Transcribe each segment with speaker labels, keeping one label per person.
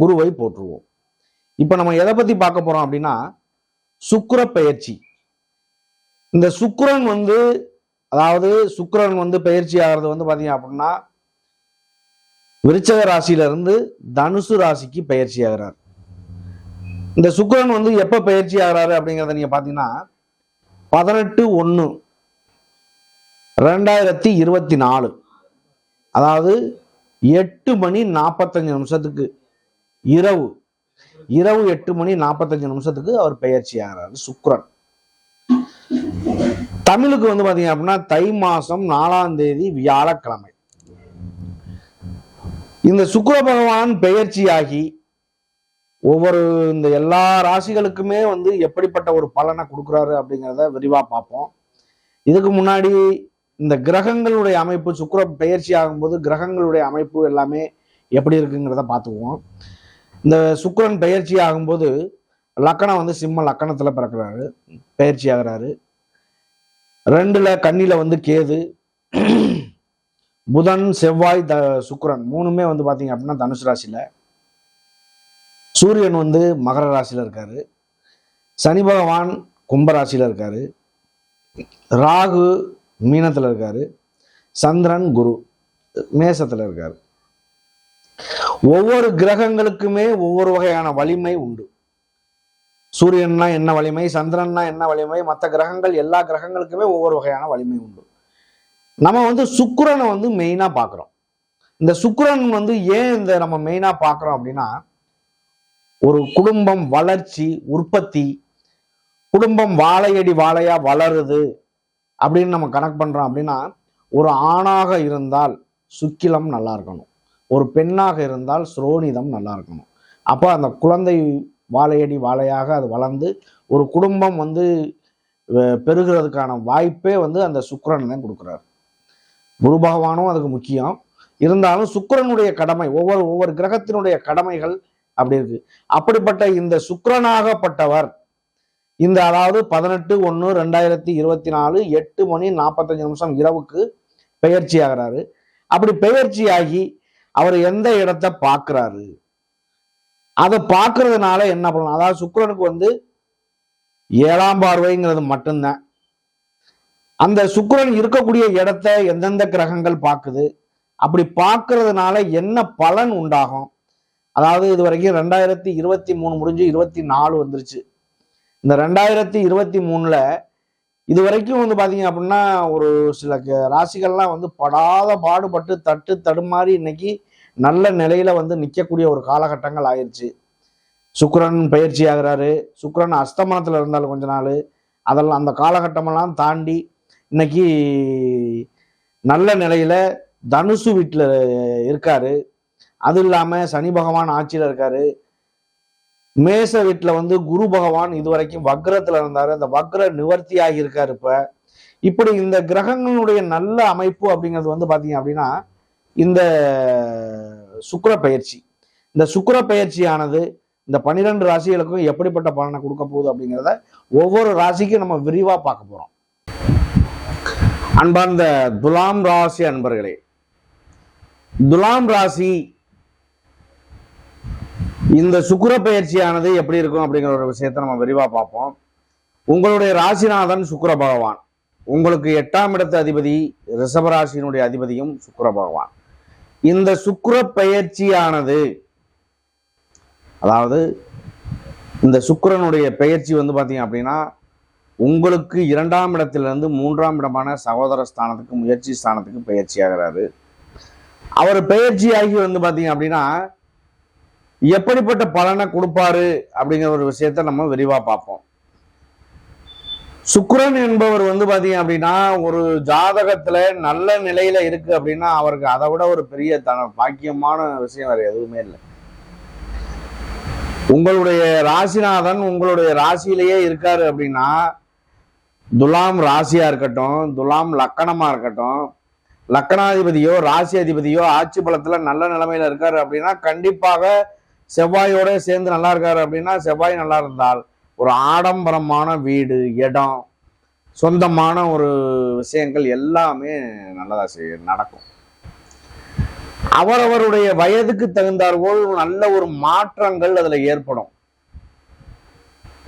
Speaker 1: குருவை போற்றுவோம். இப்போ நம்ம எதை பத்தி பார்க்க போறோம் அப்படின்னா சுக்கர பயிற்சி இந்த சுக்கரன் வந்து அதாவது சுக்கரன் வந்து பயிற்சி ஆகிறது வந்து பார்த்தீங்க அப்படின்னா விருச்சக ராசியில இருந்து தனுசு ராசிக்கு பயிற்சி ஆகிறார். இந்த சுக்கரன் வந்து எப்போ பயிற்சி ஆகிறாரு அப்படிங்கிறத நீங்கள் பார்த்தீங்கன்னா பதினெட்டு ஒன்று ரெண்டாயிரத்தி இருபத்தி நாலு. அதாவது எட்டு மணி நாற்பத்தஞ்சு நிமிஷத்துக்கு. இரவு. இரவு எட்டு மணி நாற்பத்தஞ்சு நிமிஷத்துக்கு அவர் பெயர்ச்சி ஆகிறாரு சுக்ரன். தமிழுக்கு வந்து பாத்தீங்க அப்படின்னா தை மாசம் நாலாம் தேதி வியாழக்கிழமை. இந்த சுக்ர பகவான் பெயர்ச்சியாகி ஒவ்வொரு இந்த எல்லா ராசிகளுக்குமே வந்து எப்படிப்பட்ட ஒரு பலனை கொடுக்குறாரு அப்படிங்கிறத விரிவாக பார்ப்போம். இதுக்கு முன்னாடி இந்த கிரகங்களுடைய அமைப்பு சுக்ர பெயர்ச்சி ஆகும்போது கிரகங்களுடைய அமைப்பு எல்லாமே எப்படி இருக்குங்கிறத பார்த்துக்குவோம். இந்த சுக்கரன் பெயர்ச்சி ஆகும்போது லக்கணம் வந்து சிம்ம லக்கணத்தில் பிறக்கிறாரு. பயிற்சி ஆகிறாரு. ரெண்டுல கண்ணில வந்து கேது. புதன் செவ்வாய் த சுக்கரன் மூணுமே வந்து பார்த்தீங்க அப்படின்னா தனுசு ராசியில். சூரியன் வந்து மகர ராசியில் இருக்காரு. சனி பகவான் கும்பராசியில் இருக்காரு. ராகு மீனத்தில் இருக்காரு. சந்திரன் குரு மேசத்தில் இருக்காரு. ஒவ்வொரு கிரகங்களுக்குமே ஒவ்வொரு வகையான வலிமை உண்டு. சூரியன்னா என்ன வலிமை? சந்திரன்னா என்ன வலிமை? மற்ற கிரகங்கள் எல்லா கிரகங்களுக்குமே ஒவ்வொரு வகையான வலிமை உண்டு. நம்ம வந்து சுக்கரனை வந்து மெயினாக பார்க்குறோம். இந்த சுக்கரன் வந்து ஏன் இந்த நம்ம மெயினாக பார்க்குறோம் அப்படின்னா ஒரு குடும்பம் வளர்ச்சி உற்பத்தி குடும்பம் வாழையடி வாழையா வளருது அப்படின்னு நம்ம கணக்கு பண்ணுறோம் அப்படின்னா ஒரு ஆணாக இருந்தால் சுக்கிலம் நல்லா இருக்கணும். ஒரு பெண்ணாக இருந்தால் சுரோனிதம் நல்லா இருக்கணும். அப்போ அந்த குழந்தை வாழையடி வாழையாக அது வளர்ந்து ஒரு குடும்பம் வந்து பெறுகிறதுக்கான பெருகிறதுக்கான வாய்ப்பே வந்து அந்த சுக்கரன் தான் கொடுக்குறாரு. குரு பகவானும் அதுக்கு முக்கியம். இருந்தாலும் சுக்கரனுடைய கடமை ஒவ்வொரு ஒவ்வொரு கிரகத்தினுடைய கடமைகள் அப்படி இருக்கு. அப்படிப்பட்ட இந்த சுக்கரனாகப்பட்டவர் இந்த அதாவது பதினெட்டு ஒன்று ரெண்டாயிரத்தி இருபத்தி நாலு எட்டு மணி நாற்பத்தஞ்சு நிமிஷம் இரவுக்கு பெயர்ச்சி ஆகிறாரு. அப்படி பெயர்ச்சியாகி அவர் எந்த இடத்த பார்க்குறாரு? அதை பார்க்கறதுனால என்ன பண்ணலாம்? அதாவது சுக்கிரனுக்கு வந்து ஏழாம் பார்வைங்கிறது மட்டும்தான். அந்த சுக்கரன் இருக்கக்கூடிய இடத்த எந்தெந்த கிரகங்கள் பார்க்குது? அப்படி பார்க்கறதுனால என்ன பலன் உண்டாகும்? அதாவது இது வரைக்கும் ரெண்டாயிரத்தி இருபத்தி மூணு முடிஞ்சு இருபத்தி நாலு வந்துருச்சு. இந்த ரெண்டாயிரத்தி இருபத்தி மூணுல இது வரைக்கும் வந்து பார்த்தீங்க அப்படின்னா ஒரு சில க- ராசிகள்லாம் வந்து படாத பாடுபட்டு தட்டு தடுமாறி இன்னைக்கு நல்ல நிலையில வந்து நிற்கக்கூடிய ஒரு காலகட்டங்கள் ஆயிடுச்சு சுக்கரன் பயிற்சி ஆகிறாரு. சுக்கரன் அஸ்தமனத்தில் இருந்தாலும் கொஞ்ச நாள். அதெல்லாம் அந்த காலகட்டமெல்லாம் தாண்டி இன்னைக்கு நல்ல நிலையில தனுசு வீட்டில் இருக்காரு. அது இல்லாமல் சனி பகவான் ஆட்சியில் இருக்காரு. மேச வீட்டில் வந்து குரு பகவான் இது வரைக்கும் வக்ரத்துல இருந்தார். அந்த வக்ர நிவர்த்தி ஆகியிருக்கார் இப்போ. இப்படி இந்த கிரகங்களுடைய நல்ல அமைப்பு அப்படிங்கிறது வந்து பார்த்தீங்க அப்படின்னா இந்த சுக்கர பயிற்சி. இந்த சுக்கர பயிற்சியானது இந்த பன்னிரெண்டு ராசிகளுக்கும் எப்படிப்பட்ட பலனை கொடுக்க போகுது அப்படிங்கிறத ஒவ்வொரு ராசிக்கும் நம்ம விரிவாக பார்க்க போகிறோம் அன்பார்ந்த துலாம் ராசி அன்பர்களே துலாம் ராசி இந்த சுக்கர பயிற்சியானது எப்படி இருக்கும் அப்படிங்கிற ஒரு விஷயத்தை நம்ம விரிவா பார்ப்போம். உங்களுடைய ராசிநாதன் சுக்கர பகவான். உங்களுக்கு எட்டாம் இடத்து அதிபதி ரிஷபராசியினுடைய அதிபதியும் சுக்கர பகவான். இந்த சுக்கர பயிற்சியானது அதாவது இந்த சுக்கரனுடைய பெயர்ச்சி வந்து பார்த்தீங்க அப்படின்னா உங்களுக்கு இரண்டாம் இடத்திலிருந்து மூன்றாம் இடமான சகோதர ஸ்தானத்துக்கு முயற்சி ஸ்தானத்துக்கு பயிற்சி ஆகிறாரு அவர் பெயர்ச்சியாகி வந்து பார்த்தீங்க அப்படின்னா எப்படிப்பட்ட பலனை கொடுப்பாரு அப்படிங்கிற ஒரு விஷயத்த நம்ம விரிவா பார்ப்போம். சுக்கரன் என்பவர் வந்து பாத்தீங்க அப்படின்னா ஒரு ஜாதகத்துல நல்ல நிலையில இருக்கு அப்படின்னா அவருக்கு அதை விட ஒரு பெரிய தன பாக்கியமான விஷயம் வேற எதுவுமே இல்லை. உங்களுடைய ராசிநாதன் உங்களுடைய ராசியிலேயே இருக்காரு அப்படின்னா துலாம் ராசியா இருக்கட்டும் துலாம் லக்கணமா இருக்கட்டும் லக்கணாதிபதியோ ராசி அதிபதியோ ஆட்சி பலத்துல நல்ல நிலைமையில இருக்காரு அப்படின்னா கண்டிப்பாக செவ்வாயோட சேர்ந்து நல்லா இருக்காரு அப்படின்னா செவ்வாய் நல்லா இருந்தால் ஒரு ஆடம்பரமான வீடு இடம் சொந்தமான ஒரு விஷயங்கள் எல்லாமே நல்லதா செய்ய நடக்கும். அவரவருடைய வயதுக்கு தகுந்தாற்போல் நல்ல ஒரு மாற்றங்கள் அதுல ஏற்படும்.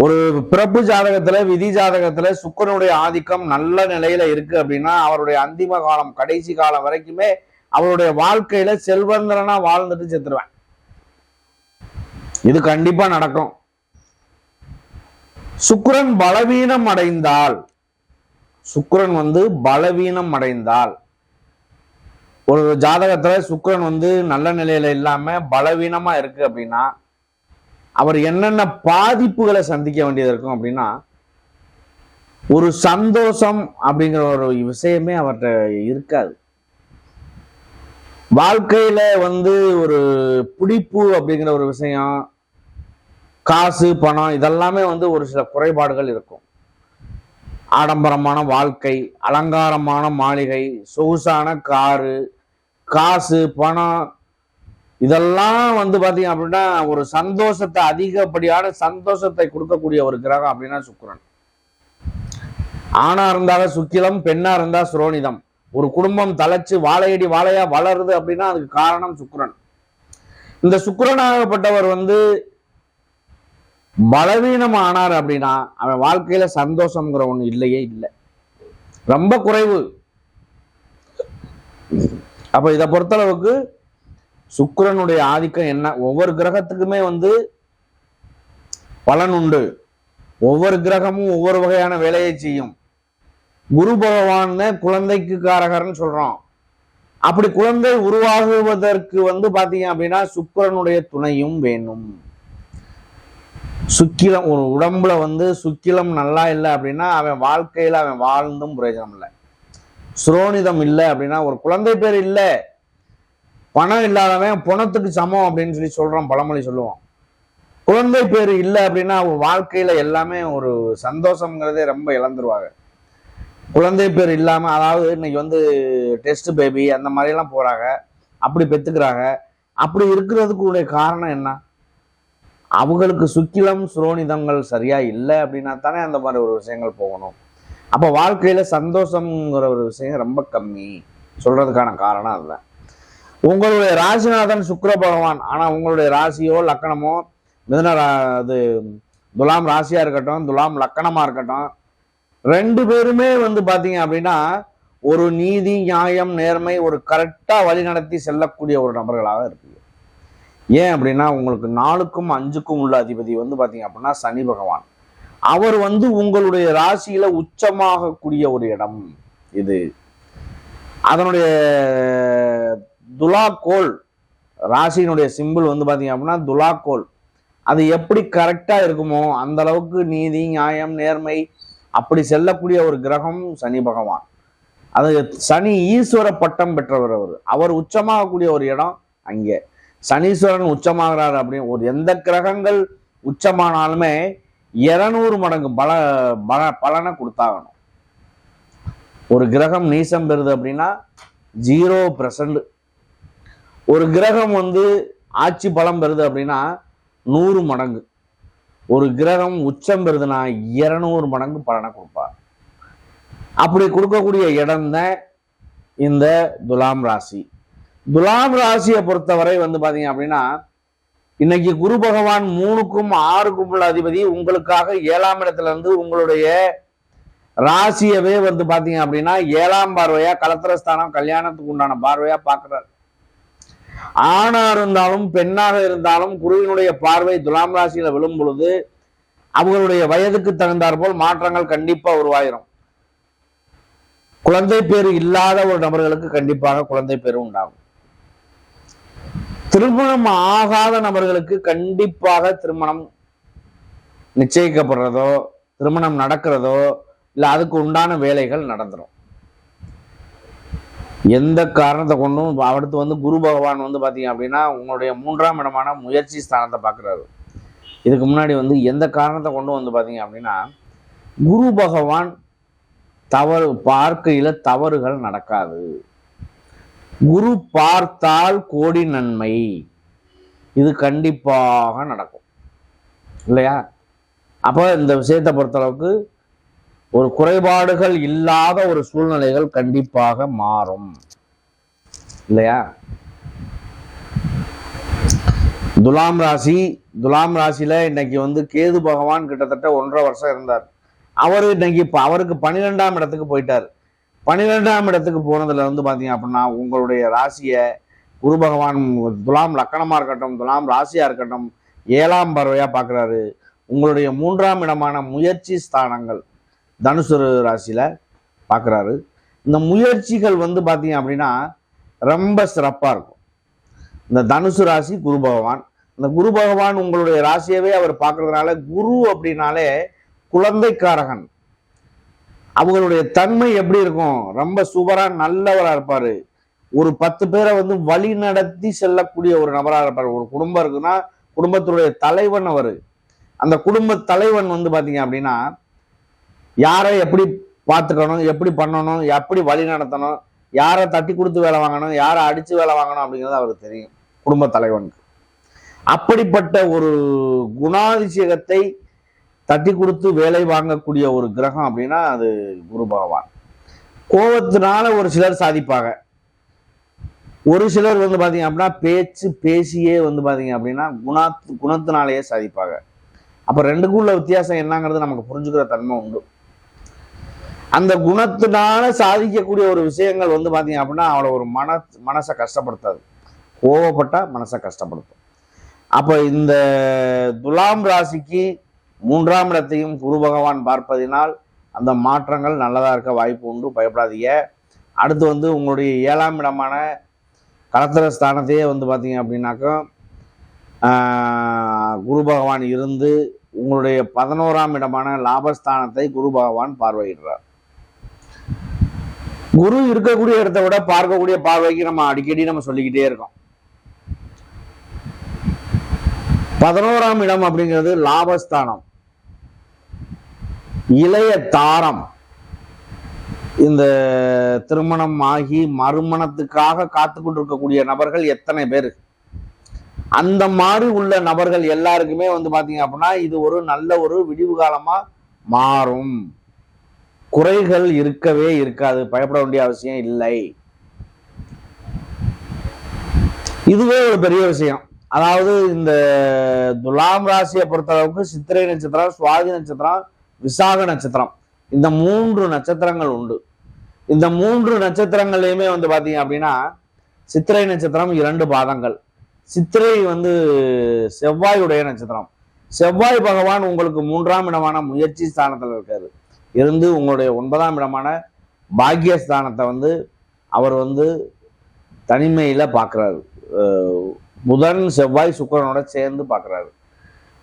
Speaker 1: ஒரு பிறப்பு ஜாதகத்துல விதி ஜாதகத்துல சுக்கரனுடைய ஆதிக்கம் நல்ல நிலையில இருக்கு அப்படின்னா அவருடைய அந்திம காலம் கடைசி காலம் வரைக்குமே அவருடைய வாழ்க்கையில செல்வந்தரனா வாழ்ந்துட்டு செத்துருவேன். இது கண்டிப்பா நடக்கும். சுக்கிரன் பலவீனம் அடைந்தால் சுக்கரன் வந்து பலவீனம் அடைந்தால் ஒரு ஜாதகத்துல சுக்கரன் வந்து நல்ல நிலையில இல்லாம பலவீனமா இருக்கு அப்படின்னா அவர் என்னென்ன பாதிப்புகளை சந்திக்க வேண்டியது இருக்கும் அப்படின்னா ஒரு சந்தோஷம் அப்படிங்கிற ஒரு விஷயமே அவர்கிட்ட இருக்காது. வாழ்க்கையில வந்து ஒரு பிடிப்பு அப்படிங்கிற ஒரு விஷயம் காசு பணம் இதெல்லாமே வந்து ஒரு சில குறைபாடுகள் இருக்கும். ஆடம்பரமான வாழ்க்கை அலங்காரமான மாளிகை சொகுசான காரு காசு பணம் இதெல்லாம் வந்து பார்த்தீங்க அப்படின்னா ஒரு சந்தோஷத்தை அதிகப்படியான சந்தோஷத்தை கொடுக்கக்கூடிய ஒரு கிரகம் அப்படின்னா சுக்கிரன். ஆணா இருந்தாலும் சுக்கிலம் பெண்ணா இருந்தா சுரோனிதம். ஒரு குடும்பம் தலைச்சு வாழையடி வாழையா வளருது அப்படின்னா அதுக்கு காரணம் சுக்கரன். இந்த சுக்கரனாகப்பட்டவர் வந்து பலவீனம் ஆனார் அப்படின்னா அவன் வாழ்க்கையில சந்தோஷம்ங்கிற ஒண்ணு இல்லையே இல்லை. ரொம்ப குறைவு. அப்ப இதை பொறுத்தளவுக்கு சுக்கரனுடைய ஆதிக்கம் என்ன? ஒவ்வொரு கிரகத்துக்குமே வந்து பலன் உண்டு. ஒவ்வொரு கிரகமும் ஒவ்வொரு வகையான வேலையை செய்யும். குரு பகவான் குழந்தைக்கு காரகர்னு சொல்றோம். அப்படி குழந்தை உருவாகுவதற்கு வந்து பாத்தீங்க அப்படின்னா சுக்கிரனுடைய துணையும் வேணும். சுக்கிலம் ஒரு உடம்புல வந்து சுக்கிலம் நல்லா இல்லை அப்படின்னா அவன் வாழ்க்கையில அவன் வாழ்ந்தும் பிரயோஜனம் இல்லை. சுரோனிதம் இல்லை அப்படின்னா ஒரு குழந்தை பேர் இல்லை. பணம் இல்லாதவன் பணத்துக்கு சமம் அப்படின்னு சொல்லி சொல்றோம் பழமொழி சொல்லுவோம். குழந்தை பேர் இல்லை அப்படின்னா அவங்க வாழ்க்கையில எல்லாமே ஒரு சந்தோஷங்கிறதே ரொம்ப இழந்துருவாங்க. குழந்தை பேர் இல்லாமல் அதாவது இன்னைக்கு வந்து டெஸ்ட் பேபி அந்த மாதிரிலாம் போகிறாங்க அப்படி பெற்றுக்கிறாங்க அப்படி இருக்கிறதுக்கு உடைய காரணம் என்ன? அவங்களுக்கு சுக்கிலம் சுரோனிதங்கள் சரியா இல்லை அப்படின்னா தானே அந்த மாதிரி ஒரு விஷயங்கள் போகணும். அப்போ வாழ்க்கையில் சந்தோஷங்கிற ஒரு விஷயம் ரொம்ப கம்மி. சொல்றதுக்கான காரணம் அதுதான். உங்களுடைய ராசிநாதன் சுக்கர பகவான். ஆனால் உங்களுடைய ராசியோ லக்கணமோ மிதன ரா- துலாம் ராசியாக இருக்கட்டும் துலாம் லக்கணமாக இருக்கட்டும் ரெண்டு பேருமே வந்து பாத்தீங்க அப்படின்னா ஒரு நீதி நியாயம் நேர்மை ஒரு கரெக்டா வழி நடத்தி செல்லக்கூடிய ஒரு நபர்களாக இருக்குது ஏன் அப்படின்னா உங்களுக்கு நாலுக்கும் அஞ்சுக்கும் உள்ள அதிபதி வந்து பாத்தீங்க அப்படின்னா சனி பகவான். அவர் வந்து உங்களுடைய ராசியில உச்சமாகக்கூடிய ஒரு இடம் இது. அதனுடைய துலாக்கோல் ராசியினுடைய சிம்பிள் வந்து பாத்தீங்க அப்படின்னா துலாக்கோல். அது எப்படி கரெக்டா இருக்குமோ அந்த அளவுக்கு நீதி நியாயம் நேர்மை அப்படி செல்லக்கூடிய ஒரு கிரகம் சனி பகவான். அது சனி ஈஸ்வர பட்டம் பெற்றவர் அவர். அவர் உச்சமாகக்கூடிய ஒரு இடம் அங்கே. சனீஸ்வரன் உச்சமாகிறார் அப்படின்னு ஒரு எந்த கிரகங்கள் உச்சமானாலுமே இருநூறு மடங்கு பல பல பலனை கொடுத்தாகணும். ஒரு கிரகம் நீசம் பெறுது அப்படின்னா ஜீரோ பர்சன்ட். ஒரு கிரகம் வந்து ஆட்சி பலம் பெறுது அப்படின்னா நூறு மடங்கு. ஒரு கிரகம் உச்சம் பெறுதுன்னா இருநூறு மடங்கு பலனை கொடுப்பார். அப்படி கொடுக்கக்கூடிய இடம் தான் இந்த துலாம் ராசி. துலாம் ராசியை பொறுத்தவரை வந்து பாத்தீங்க அப்படின்னா இன்னைக்கு குரு பகவான் மூணுக்கும் ஆறுக்கும் உள்ள அதிபதி உங்களுக்காக ஏழாம் இடத்துல இருந்து உங்களுடைய ராசியவே வந்து பாத்தீங்க அப்படின்னா ஏழாம் பார்வையா கலத்திரஸ்தானம் கல்யாணத்துக்கு உண்டான பார்வையா பார்க்குறாரு ஆணா இருந்தாலும் பெண்ணாக இருந்தாலும் குருவினுடைய பார்வை துலாம் ராசியில விழும் பொழுது அவங்களுடைய வயதுக்கு தகுந்தாற் போல் மாற்றங்கள் கண்டிப்பா உருவாயிரும். குழந்தை பேர் இல்லாத ஒரு நபர்களுக்கு கண்டிப்பாக குழந்தை பேர் உண்டாகும். திருமணம் ஆகாத நபர்களுக்கு கண்டிப்பாக திருமணம் நிச்சயிக்கப்படுறதோ திருமணம் நடக்கிறதோ இல்லை அதுக்கு உண்டான வேலைகள் நடந்துரும். எந்த காரணத்தை கொண்டும் அடுத்து வந்து குரு பகவான் வந்து பார்த்தீங்க அப்படின்னா உங்களுடைய மூன்றாம் இடமான முயற்சி ஸ்தானத்தை பார்க்குறாரு இதுக்கு முன்னாடி வந்து எந்த காரணத்தை கொண்டு வந்து பார்த்தீங்க அப்படின்னா குரு பகவான் தவறு பார்க்கையில் தவறுகள் நடக்காது. குரு பார்த்தால் கோடி நன்மை. இது கண்டிப்பாக நடக்கும். இல்லையா? அப்போ இந்த விஷயத்தை பொறுத்தளவுக்கு ஒரு குறைபாடுகள் இல்லாத ஒரு சூழ்நிலைகள் கண்டிப்பாக மாறும். இல்லையா? துலாம் ராசி துலாம் ராசியில இன்னைக்கு வந்து கேது பகவான் கிட்டத்தட்ட ஒன்றரை வருஷம் இருந்தார். அவர் இன்னைக்கு இப்போ அவருக்கு பன்னிரெண்டாம் இடத்துக்கு போயிட்டார். பன்னிரெண்டாம் இடத்துக்கு போனதுல வந்து பார்த்தீங்க அப்படின்னா உங்களுடைய ராசியை குரு பகவான் துலாம் லக்கணமாக இருக்கட்டும் துலாம் ராசியாக இருக்கட்டும் ஏழாம் பறவையாக பார்க்குறாரு உங்களுடைய மூன்றாம் இடமான முயற்சி ஸ்தானங்கள் தனுசு ராசியில் பார்க்குறாரு இந்த முயற்சிகள் வந்து பார்த்தீங்க அப்படின்னா ரொம்ப சிறப்பாக இருக்கும். இந்த தனுசு ராசி குரு பகவான். இந்த குரு பகவான் உங்களுடைய ராசியவே அவர் பார்க்கறதுனால குரு அப்படின்னாலே குழந்தைக்காரகன். அவங்களுடைய தன்மை எப்படி இருக்கும்? ரொம்ப சூப்பராக நல்லவராக இருப்பார். ஒரு பத்து பேரை வந்து வழி நடத்தி செல்லக்கூடிய ஒரு நபராக இருப்பார். ஒரு குடும்பம் இருக்குன்னா குடும்பத்தினுடைய தலைவன் அவர். அந்த குடும்ப தலைவன் வந்து பார்த்தீங்க அப்படின்னா யாரை எப்படி பார்த்துக்கணும் எப்படி பண்ணணும் எப்படி வழி நடத்தணும் யாரை தட்டி கொடுத்து வேலை வாங்கணும் யாரை அடிச்சு வேலை வாங்கணும் அப்படிங்கிறது அவருக்கு தெரியும் குடும்ப தலைவனுக்கு. அப்படிப்பட்ட ஒரு குணாதிசயத்தை தட்டி கொடுத்து வேலை வாங்கக்கூடிய ஒரு கிரகம் அப்படின்னா அது குரு பகவான். கோபத்தினால ஒரு சிலர் சாதிப்பாங்க. ஒரு சிலர் வந்து பாத்தீங்க அப்படின்னா பேச்சு பேசியே வந்து பாத்தீங்க அப்படின்னா குணா குணத்தினாலேயே சாதிப்பாங்க. அப்ப ரெண்டுக்கும் உள்ள வித்தியாசம் என்னங்கிறது நமக்கு புரிஞ்சுக்கிற தன்மை உண்டு. அந்த குணத்தினால சாதிக்கக்கூடிய ஒரு விஷயங்கள் வந்து பார்த்தீங்க அப்படின்னா அவளை ஒரு மன மனசை கஷ்டப்படுத்தாது. கோவப்பட்டால் மனசை கஷ்டப்படுத்தும். அப்போ இந்த துலாம் ராசிக்கு மூன்றாம் இடத்தையும் குரு பகவான் பார்ப்பதினால் அந்த மாற்றங்கள் நல்லதாக இருக்க வாய்ப்பு உண்டு பயப்படாதீங்க. அடுத்து வந்து உங்களுடைய ஏழாம் இடமான கலத்திர ஸ்தானத்தையே வந்து பார்த்தீங்க அப்படின்னாக்கா குரு பகவான் இருந்து உங்களுடைய பதினோராம் இடமான லாபஸ்தானத்தை குரு பகவான் பார்வையிடுறார். குரு இருக்கக்கூடிய இடத்தை விட பார்க்கக்கூடிய பார்வைக்கு நம்ம அடிக்கடி நம்ம சொல்லிக்கிட்டே இருக்கோம். பதினோராம் இடம் அப்படிங்கிறது லாபஸ்தானம். இளைய தாரம். இந்த திருமணம் ஆகி மறுமணத்துக்காக காத்து கொண்டிருக்கக்கூடிய நபர்கள் எத்தனை பேர்? அந்த மாதிரி உள்ள நபர்கள் எல்லாருக்குமே வந்து பாத்தீங்க அப்படின்னா இது ஒரு நல்ல ஒரு விடிவு காலமா மாறும். குறைகள் இருக்கவே இருக்காது. பயப்பட வேண்டிய அவசியம் இல்லை. இதுவே ஒரு பெரிய விஷயம். அதாவது இந்த துலாம் ராசியை பொறுத்தளவுக்கு சித்திரை நட்சத்திரம் சுவாதி நட்சத்திரம் விசாக நட்சத்திரம். இந்த மூன்று நட்சத்திரங்கள் உண்டு. இந்த மூன்று நட்சத்திரங்கள்லையுமே வந்து பார்த்தீங்க அப்படின்னா சித்திரை நட்சத்திரம் இரண்டு பாதங்கள். சித்திரை வந்து செவ்வாயுடைய நட்சத்திரம். செவ்வாய் பகவான் உங்களுக்கு மூன்றாம் இடமான முயற்சி ஸ்தானத்தில் இருக்காரு. இருந்து உங்களுடைய ஒன்பதாம் இடமான பாக்கியஸ்தானத்தை வந்து அவர் வந்து தனிமையில் பார்க்குறாரு புதன் செவ்வாய் சுக்கிரனோட சேர்ந்து பார்க்குறாரு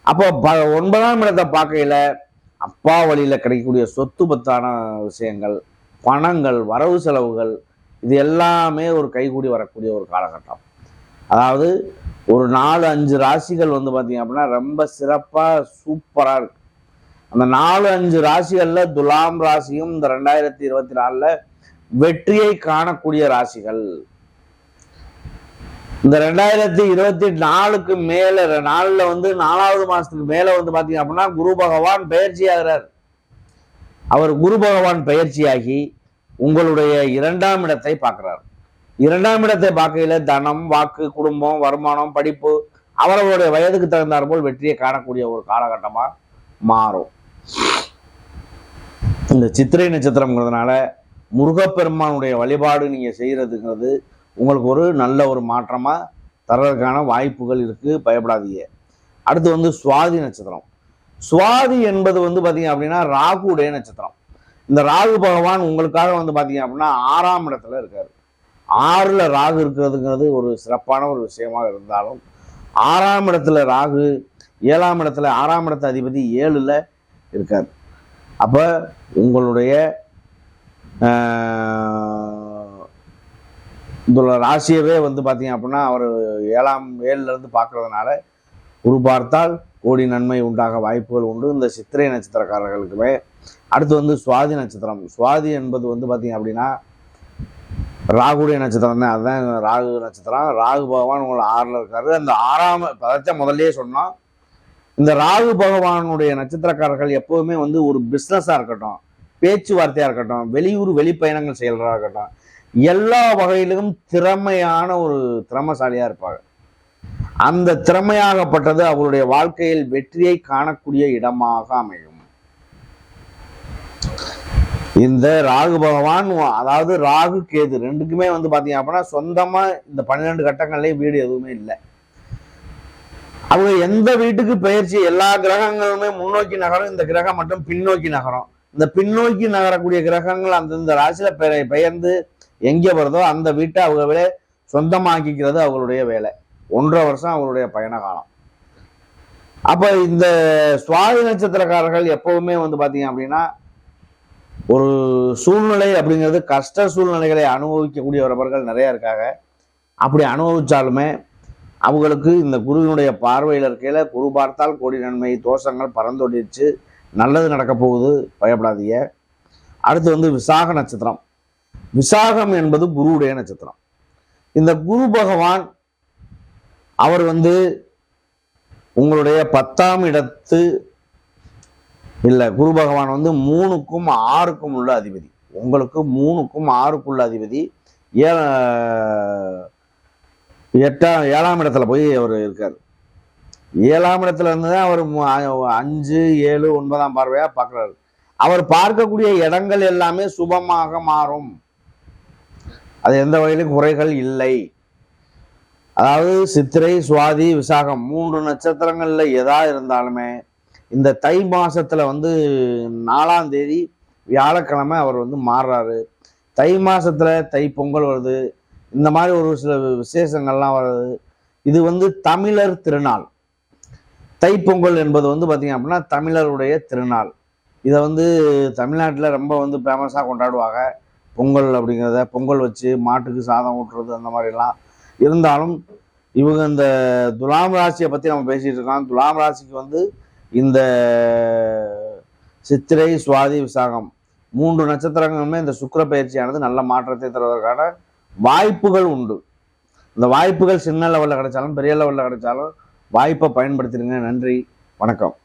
Speaker 1: அப்போ ப ஒன்பதாம் இடத்தை பார்க்கையில அப்பா வழியில் கிடைக்கக்கூடிய சொத்து பத்தான விஷயங்கள் பணங்கள் வரவு செலவுகள் இது எல்லாமே ஒரு கைகூடி வரக்கூடிய ஒரு காலகட்டம். அதாவது ஒரு நாலு அஞ்சு ராசிகள் வந்து பார்த்தீங்க அப்படின்னா ரொம்ப சிறப்பாக சூப்பராக இருக்கு. அந்த நாலு அஞ்சு ராசிகள்ல துலாம் ராசியும் இந்த ரெண்டாயிரத்தி இருபத்தி நாலுல வெற்றியை காணக்கூடிய ராசிகள். இந்த ரெண்டாயிரத்தி இருபத்தி நாலுக்கு மேல நாலுல வந்து நாலாவது மாசத்துக்கு மேல வந்து பாத்தீங்க அப்படின்னா குரு பகவான் பயிற்சி ஆகிறார் அவர் குரு பகவான் பயிற்சியாகி உங்களுடைய இரண்டாம் இடத்தை பார்க்கிறார். இரண்டாம் இடத்தை பார்க்கையில தனம் வாக்கு குடும்பம் வருமானம் படிப்பு அவரவருடைய வயதுக்கு தகுந்தாற்போல் வெற்றியை காணக்கூடிய ஒரு காலகட்டமா மாறும். இந்த சித்திரை நட்சத்திரம்ங்கிறதுனால முருகப்பெருமானுடைய வழிபாடு நீங்கள் செய்கிறதுங்கிறது உங்களுக்கு ஒரு நல்ல ஒரு மாற்றமாக தர்றதுக்கான வாய்ப்புகள் இருக்குது பயப்படாதீங்க. அடுத்து வந்து சுவாதி நட்சத்திரம். சுவாதி என்பது வந்து பார்த்தீங்க அப்படின்னா ராகுடைய நட்சத்திரம். இந்த ராகு பகவான் உங்களுக்காக வந்து பார்த்தீங்க அப்படின்னா ஆறாம் இடத்துல இருக்கார். ஆறில் ராகு இருக்கிறதுங்கிறது ஒரு சிறப்பான ஒரு விஷயமாக இருந்தாலும் ஆறாம் இடத்துல ராகு ஏழாம் இடத்துல ஆறாம் இடத்து அதிபதி ஏழில் இருக்கார். அப்போ உங்களுடைய இதோட ராசியவே வந்து பார்த்தீங்க அப்படின்னா அவர் ஏழாம் ஏழுலேருந்து இருந்து குரு பார்த்தால் கோடி நன்மை உண்டாக வாய்ப்புகள் உண்டு. இந்த சித்திரை நட்சத்திரக்காரர்களுக்குமே அடுத்து வந்து சுவாதி நட்சத்திரம். சுவாதி என்பது வந்து பார்த்தீங்க அப்படின்னா ராகுடைய நட்சத்திரம் தான். அதுதான் ராகு நட்சத்திரம். ராகு பகவான் உங்களை ஆறில் இருக்காரு. அந்த ஆறாம் பதத்தை முதல்லையே சொன்னோம். இந்த ராகு பகவானுடைய நட்சத்திரக்காரர்கள் எப்போவுமே வந்து ஒரு பிஸ்னஸாக இருக்கட்டும் பேச்சுவார்த்தையாக இருக்கட்டும் வெளியூர் வெளிப்பயணங்கள் செய்கிறதா இருக்கட்டும் எல்லா வகையிலும் திறமையான ஒரு திறமசாலியாக இருப்பாங்க. அந்த திறமையாகப்பட்டது அவருடைய வாழ்க்கையில் வெற்றியை காணக்கூடிய இடமாக அமையும். இந்த ராகு பகவான் அதாவது ராகு கேது ரெண்டுக்குமே வந்து பார்த்தீங்க அப்படின்னா சொந்தமாக இந்த பன்னிரெண்டு கட்டங்கள்லேயும் வீடு எதுவுமே இல்லை. அவங்க எந்த வீட்டுக்கு பயிற்சி எல்லா கிரகங்களுமே முன்னோக்கி நகரம். இந்த கிரகம் மட்டும் பின்னோக்கி நகரம். இந்த பின்னோக்கி நகரக்கூடிய கிரகங்கள் அந்தந்த ராசியில பெயரை பெயர்ந்து எங்கே வருதோ அந்த வீட்டை அவங்களே சொந்தமாக்கிக்கிறது அவங்களுடைய வேலை. ஒன்றரை வருஷம் அவங்களுடைய பயண காலம். இந்த சுவாதி நட்சத்திரக்காரர்கள் எப்பவுமே வந்து பார்த்தீங்க அப்படின்னா ஒரு சூழ்நிலை அப்படிங்கிறது கஷ்ட சூழ்நிலைகளை அனுபவிக்கக்கூடிய நபர்கள் நிறைய இருக்காங்க. அப்படி அனுபவிச்சாலுமே அவங்களுக்கு இந்த குருவினுடைய பார்வையில் இருக்கையில் குரு பார்த்தால் கோடி நன்மை தோஷங்கள் பறந்தோடிச்சு நல்லது நடக்க போகுது பயப்படாதீங்க. அடுத்து வந்து விசாக நட்சத்திரம். விசாகம் என்பது குருவுடைய நட்சத்திரம். இந்த குரு பகவான் அவர் வந்து உங்களுடைய பத்தாம் இடத்து இல்லை குரு பகவான் வந்து மூணுக்கும் ஆறுக்கும் உள்ள அதிபதி. உங்களுக்கு மூணுக்கும் ஆறுக்குள்ள அதிபதி. ஏ எட்டாம் ஏழாம் இடத்துல போய் அவர் இருக்கார். ஏழாம் இடத்துல இருந்து தான் அவர் அஞ்சு ஏழு ஒன்பதாம் பார்வையாக பார்க்குறாரு அவர் பார்க்கக்கூடிய இடங்கள் எல்லாமே சுபமாக மாறும். அது எந்த வகையிலும் குறைகள் இல்லை. அதாவது சித்திரை சுவாதி விசாகம் மூன்று நட்சத்திரங்களில் எதா இருந்தாலுமே இந்த தை மாசத்துல வந்து நாலாம் தேதி வியாழக்கிழமை அவர் வந்து மாறுறாரு. தை மாசத்துல தை பொங்கல் வருது. இந்த மாதிரி ஒரு சில விசேஷங்கள்லாம் வர்றது. இது வந்து தமிழர் திருநாள். தைப்பொங்கல் என்பது வந்து பார்த்தீங்க அப்படின்னா தமிழருடைய திருநாள். இதை வந்து தமிழ்நாட்டில் ரொம்ப வந்து ஃபேமஸாக கொண்டாடுவாங்க. பொங்கல் அப்படிங்கிறத பொங்கல் வச்சு மாட்டுக்கு சாதம் ஊட்டுறது அந்த மாதிரிலாம். இருந்தாலும் இவங்க இந்த துலாம் ராசியை பற்றி நம்ம பேசிகிட்டு இருக்கோம். துலாம் ராசிக்கு வந்து இந்த சித்திரை சுவாதி விசாகம் மூன்று நட்சத்திரங்களுமே இந்த சுக்கிர பயிற்சியானது நல்ல மாற்றத்தை தருவதற்கான வாய்ப்புகள் உண்டு. இந்த வாய்ப்புகள் சின்ன லெவலில் கிடைச்சாலும் பெரிய லெவலில் கிடைச்சாலும் வாய்ப்பை பயன்படுத்திடுங்க. நன்றி. வணக்கம்.